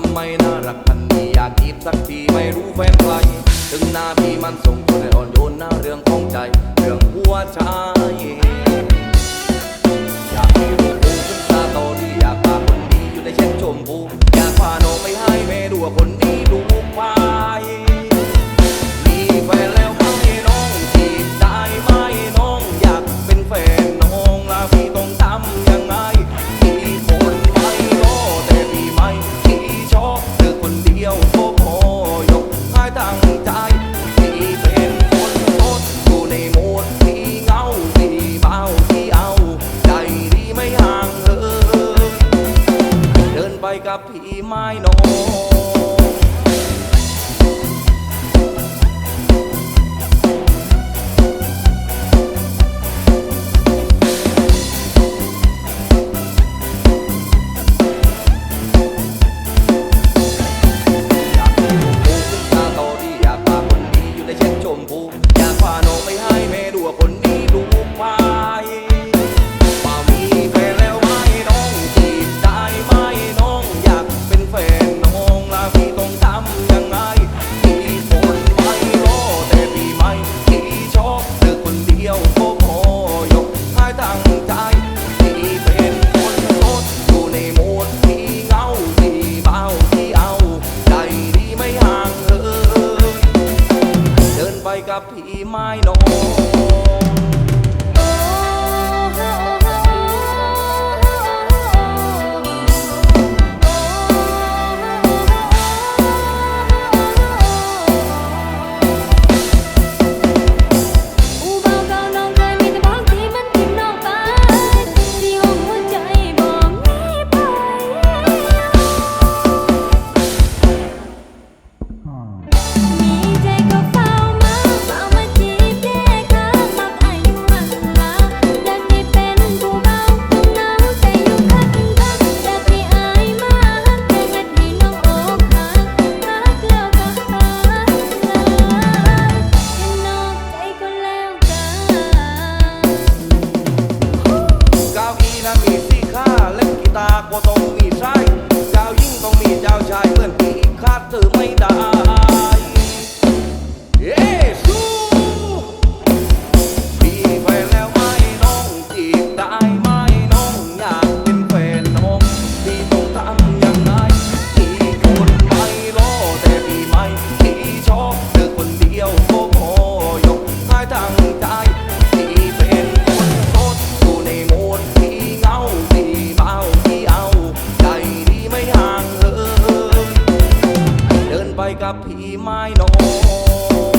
ทำไมน่ารักพันนี้อยากจีบสักทีไม่รู้แฟนใครถึงหน้าพี่มันส่งคนให้อ่อนโยนหน้าเรื่องของใจ เรื่องหัวใจ กับพี่ไม้น้องับพี่ไม้นง ใช่เจ้ายิ่งต้องมีเจ้าชายเพื่อนที่คาดถือไม่ได้ ไปกับผีไม้นอง